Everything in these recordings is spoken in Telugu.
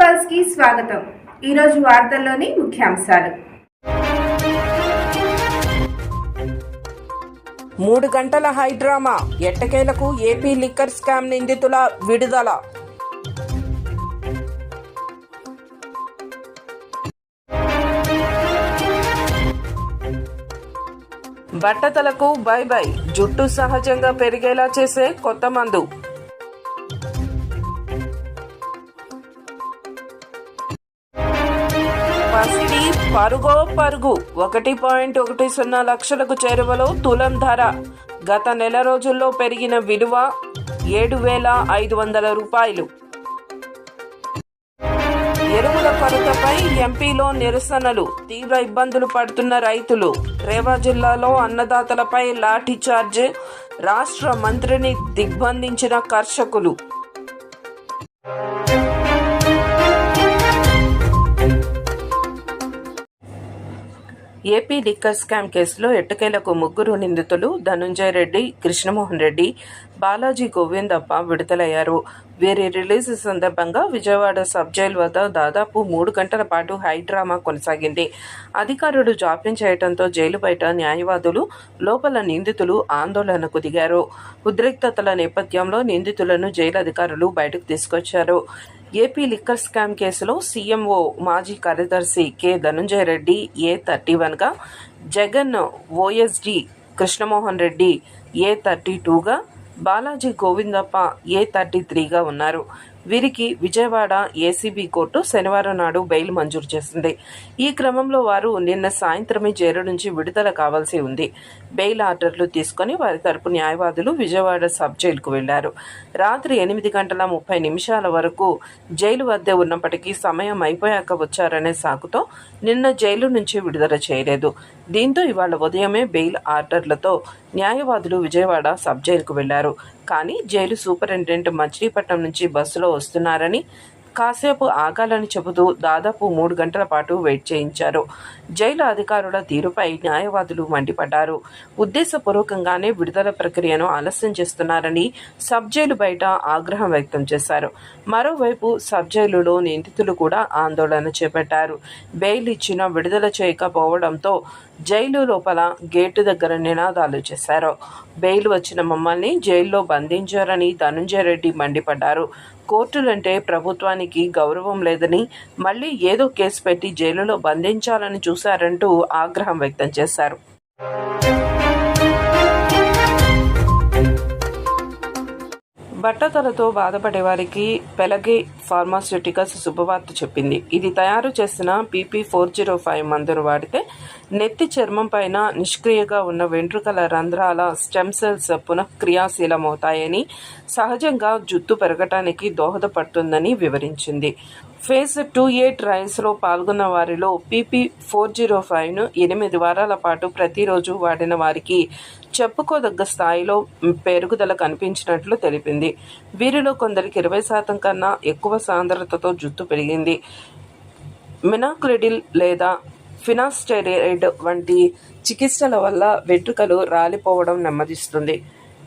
పల్స్కి స్వాగతం. ఈరోజు వార్తల్లోని ముఖ్యాంశాలు. మూడు గంటల హైడ్రామా ఎట్టకేలకు ఏపీ లిక్కర్ స్కామ్ నిందితుల విడుదల. బట్టతలకు బై బై. జుట్టు సహజంగా పెరిగేలా చేసే కొత్త మందు. పసిడి పరుగో పరుగు. ఒకటి పాయింట్ ఒకటి సున్నా లక్షలకు చేరువలో తులం ధర. గత నెల రోజుల్లో పెరిగిన విలువ ఏడు వేల ఐదు వందల రూపాయలు. ఎరువుల కొరతపై ఎంపీలో నిరసనలు. తీవ్ర ఇబ్బందులు పడుతున్న రైతులు. రేవా జిల్లాలో అన్నదాతలపై లాఠీ చార్జ్. రాష్ట్ర మంత్రిని దిగ్బంధించిన కర్షకులు. ఏపీ లిక్కర్ స్కామ్ కేసులో ఎట్టకేలకు ముగ్గురు నిందితులు ధనుంజయ రెడ్డి కృష్ణమోహన్ రెడ్డి బాలాజీ గోవిందప్ప విడుదలయ్యారు. వీరి రిలీజ్ సందర్భంగా విజయవాడ సబ్ జైల్ వద్ద దాదాపు మూడు గంటల పాటు హై డ్రామా కొనసాగింది. అధికారులు జాప్యం చేయడంతో జైలు బయట న్యాయవాదులు లోపల నిందితులు ఆందోళనకు దిగారు. ఉద్రిక్తతల నేపథ్యంలో నిందితులను జైలు అధికారులు బయటకు తీసుకొచ్చారు. ఏపీ లిక్కర్ స్కామ్ కేసులో సీఎంఓ మాజీ కార్యదర్శి K Dhanunjaya Reddy A thirty వన్గా Jagan OSD Krishnamohan Reddy A thirty టూగా బాలాజీ గోవిందప్ప ఏ థర్టీ త్రీగా ఉన్నారు. వీరికి విజయవాడ ఏసీబీ కోర్టు శనివారం నాడు బెయిల్ మంజూరు చేసింది. ఈ క్రమంలో వారు నిన్న సాయంత్రమే జైలు నుంచి విడుదల కావాల్సి ఉంది. బెయిల్ ఆర్డర్లు తీసుకుని వారి తరపు న్యాయవాదులు విజయవాడ సబ్ జైలుకు వెళ్ళారు. రాత్రి ఎనిమిది గంటల ముప్పై నిమిషాల వరకు జైలు వద్దే ఉన్నప్పటికీ సమయం అయిపోయాక వచ్చారనే సాకుతో నిన్న జైలు నుంచి విడుదల చేయలేదు. దీంతో ఇవాళ ఉదయమే బెయిల్ ఆర్డర్లతో న్యాయవాదులు విజయవాడ సబ్ జైలుకు వెళ్ళారు. కానీ జైలు సూపరింటెండెంట్ మచిలీపట్నం నుంచి బస్సులో వస్తున్నారని కాసేపు ఆగాలని చెబుతూ దాదాపు మూడు గంటల పాటు వెయిట్ చేయించారు. జైలు అధికారుల తీరుపై న్యాయవాదులు మండిపడ్డారు. ఉద్దేశపూర్వకంగానే విడుదల ప్రక్రియను ఆలస్యం చేస్తున్నారని సబ్ జైలు బయట ఆగ్రహం వ్యక్తం చేశారు. మరోవైపు సబ్ జైలులో నిందితులు కూడా ఆందోళన చేపట్టారు. బెయిల్ ఇచ్చిన విడుదల చేయకపోవడంతో జైలు లోపల గేటు దగ్గర నినాదాలు చేశారు. బెయిల్ వచ్చిన మమ్మల్ని జైల్లో బంధించారని ధనుంజయ రెడ్డి మండిపడ్డారు. కోర్టులంటే ప్రభుత్వానికి గౌరవం లేదని మళ్ళీ ఏదో కేసు పెట్టి జైలులో బంధించాలని చూశారంటూ ఆగ్రహం వ్యక్తం చేశారు. బట్టతలతో బాధపడే వారికి పెలగే ఫార్మాస్యూటికల్స్ శుభవార్త చెప్పింది. ఇది తయారు చేసిన పీపీ ఫోర్ జీరో ఫైవ్ మందును వాడితే నెత్తి చర్మం పైన నిష్క్రియగా ఉన్న వెంట్రుకల రంధ్రాల స్టెమ్ సెల్స్ పునఃక్రియాశీలమవుతాయని సహజంగా జుట్టు పెరగటానికి దోహదపడుతుందని వివరించింది. ఫేజ్ టూ ఏ ట్రయల్స్లో పాల్గొన్న వారిలో పీపీ ఫోర్ జీరో ఫైవ్ను ఎనిమిది వారాల పాటు ప్రతిరోజు వాడిన వారికి చెప్పుకోదగ్గ స్థాయిలో పెరుగుదల కనిపించినట్లు తెలిపింది. వీరిలో కొందరికి ఇరవై శాతం కన్నా ఎక్కువ సాంద్రతతో జుట్టు పెరిగింది. మినాక్లిడిల్ లేదా ఫినాస్టెరైడ్ వంటి చికిత్సల వల్ల వెంట్రుకలు రాలిపోవడం నెమ్మదిస్తుంది.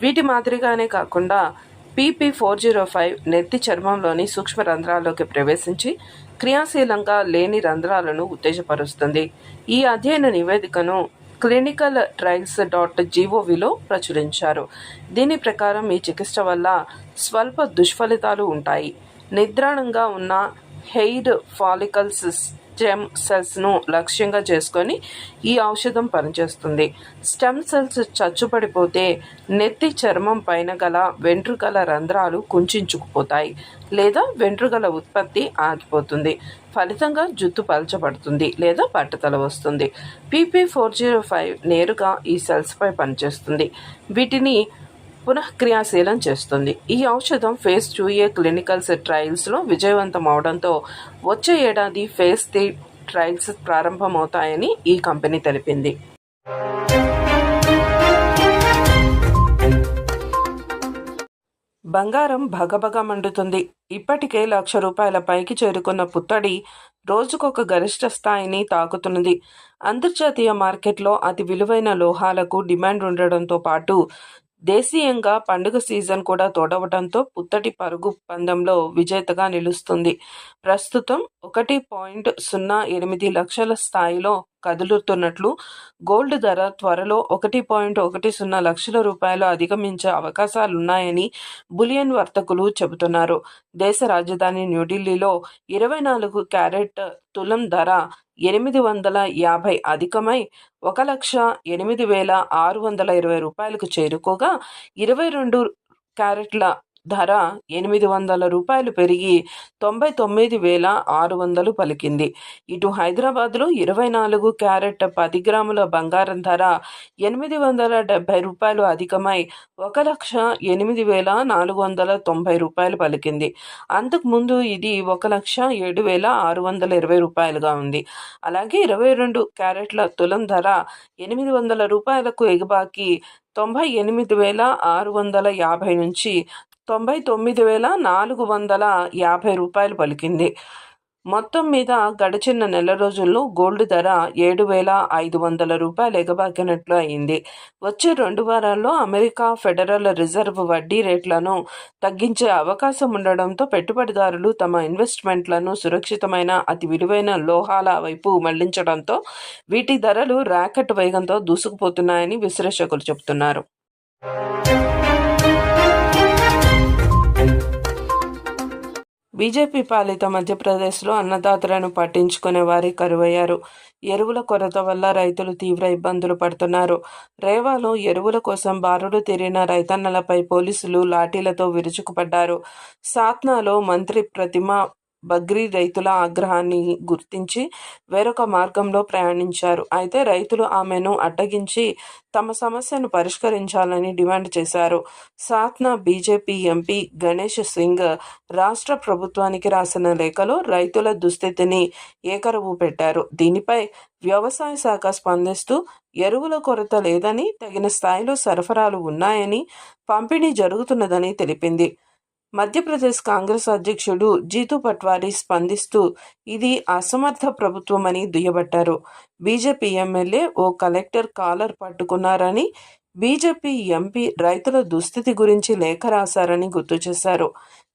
వీటి మాదిరిగానే కాకుండా పీపీ ఫోర్ జీరో ఫైవ్ నెత్తి చర్మంలోని సూక్ష్మ రంధ్రాల్లోకి ప్రవేశించి క్రియాశీలంగా లేని రంధ్రాలను ఉత్తేజపరుస్తుంది. ఈ అధ్యయన నివేదికను క్లినికల్ ట్రయల్స్ డాట్ జీఓవిలో ప్రచురించారు. దీని ప్రకారం ఈ చికిత్స వల్ల స్వల్ప దుష్ఫలితాలు ఉంటాయి. నిద్రాణంగా ఉన్న హెయిర్ ఫాలికల్స్ స్టెమ్ సెల్స్ను లక్ష్యంగా చేసుకొని ఈ ఔషధం పనిచేస్తుంది. స్టెమ్ సెల్స్ చచ్చుపడిపోతే నెత్తి చర్మం పైన గల వెంట్రుకల రంధ్రాలు కుంచుకుపోతాయి లేదా వెంట్రుకల ఉత్పత్తి ఆగిపోతుంది. ఫలితంగా జుట్టు పలచబడుతుంది లేదా బట్టతల వస్తుంది. పీపీ ఫోర్ జీరో ఫైవ్ నేరుగా ఈ సెల్స్పై పనిచేస్తుంది. వీటిని పునఃక్రియాశీలం చేస్తుంది. ఈ ఔషధం ఫేజ్ టూ ఏ క్లినికల్స్ ట్రయల్స్లో విజయవంతం అవడంతో వచ్చే ఏడాది ఫేజ్ త్రీ ట్రయల్స్ ప్రారంభమవుతాయని ఈ కంపెనీ తెలిపింది. బంగారం భగభగ మండుతుంది. ఇప్పటికే లక్ష రూపాయల పైకి చేరుకున్న పుత్తడి రోజుకొక గరిష్ట స్థాయిని తాకుతున్నది. అంతర్జాతీయ మార్కెట్లో అతి విలువైన లోహాలకు డిమాండ్ ఉండడంతో పాటు దేశీయంగా పండుగ సీజన్ కూడా తోడవడంతో పుత్తటి పరుగు పందెంలో విజేతగా నిలుస్తుంది. ప్రస్తుతం ఒకటి పాయింట్ సున్నా ఎనిమిది లక్షల స్థాయిలో కదులుతున్నట్లు గోల్డ్ ధర త్వరలో ఒకటి పాయింట్ ఒకటి సున్నా లక్షల రూపాయలు అధిగమించే అవకాశాలున్నాయని బులియన్ వర్తకులు చెబుతున్నారు. దేశ రాజధాని న్యూఢిల్లీలో ఇరవై నాలుగు క్యారెట్ తులం ధర ఎనిమిది వందల యాభై అధికమై ఒక లక్ష ఎనిమిది వేల ఆరు వందల ఇరవై రూపాయలకు చేరుకోగా ఇరవై రెండు క్యారెట్ల ధర ఎనిమిది వందల రూపాయలు పెరిగి తొంభై తొమ్మిది వేల ఆరు వందలు పలికింది. ఇటు హైదరాబాద్లో ఇరవై నాలుగు క్యారెట్ పది గ్రాముల బంగారం ధర ఎనిమిది వందల డెబ్బై రూపాయలు అధికమై ఒక లక్ష ఎనిమిది వేల నాలుగు వందల తొంభై రూపాయలు పలికింది. అంతకుముందు ఇది ఒక లక్ష ఏడు వేల ఆరు వందల ఇరవై రూపాయలుగా ఉంది. అలాగే ఇరవై రెండు క్యారెట్ల తులం ధర ఎనిమిది వందల రూపాయలకు ఎగబాకి తొంభై ఎనిమిది వేల ఆరు వందల యాభై నుంచి తొంభై తొమ్మిది వేల నాలుగు వందల యాభై రూపాయలు పలికింది. మొత్తం మీద గడిచిన నెల రోజుల్లో గోల్డ్ ధర ఏడు వేల ఐదు వందల రూపాయలు ఎగబాకినట్లు అయింది. వచ్చే రెండు వారాల్లో అమెరికా ఫెడరల్ రిజర్వ్ వడ్డీ రేట్లను తగ్గించే అవకాశం ఉండడంతో పెట్టుబడిదారులు తమ ఇన్వెస్ట్మెంట్లను సురక్షితమైన అతి విలువైన లోహాల వైపు మళ్ళించడంతో వీటి ధరలు ర్యాకెట్ వేగంతో దూసుకుపోతున్నాయని విశ్లేషకులు చెబుతున్నారు. బీజేపీ పాలిత మధ్యప్రదేశ్లో అన్నదాతలను పట్టించుకునే వారి కరువయ్యారు. ఎరువుల కొరత వల్ల రైతులు తీవ్ర ఇబ్బందులు పడుతున్నారు. రేవాలో ఎరువుల కోసం బారులు తీరిన రైతన్నలపై పోలీసులు లాఠీలతో విరుచుకుపడ్డారు. సాత్నాలో మంత్రి ప్రతిమ బగ్రీ రైతుల ఆగ్రహాన్ని గుర్తించి వేరొక మార్గంలో ప్రయాణించారు. అయితే రైతులు ఆమెను అడ్డగించి తమ సమస్యను పరిష్కరించాలని డిమాండ్ చేశారు. సాత్నా బీజేపీ ఎంపీ గణేష్ సింగ్ రాష్ట్ర ప్రభుత్వానికి రాసిన లేఖలో రైతుల దుస్థితిని ఏకరువు పెట్టారు. దీనిపై వ్యవసాయ శాఖ స్పందిస్తూ ఎరువుల కొరత లేదని తగిన స్థాయిలో సరఫరాలు ఉన్నాయని పంపిణీ జరుగుతున్నదని తెలిపింది. మధ్యప్రదేశ్ కాంగ్రెస్ అధ్యక్షుడు జీతు పట్వారి స్పందిస్తూ ఇది అసమర్థ ప్రభుత్వమని దుయ్యబట్టారు. బీజేపీ ఎమ్మెల్యే ఓ కలెక్టర్ కాలర్ పట్టుకున్నారని బీజేపీ ఎంపీ రైతుల దుస్థితి గురించి లేఖ రాశారని గుర్తు చేశారు.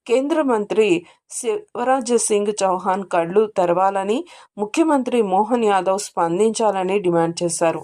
కేంద్ర మంత్రి శివరాజ్ సింగ్ చౌహాన్ కళ్ళు తెరవాలని ముఖ్యమంత్రి మోహన్ యాదవ్ స్పందించాలని డిమాండ్ చేశారు.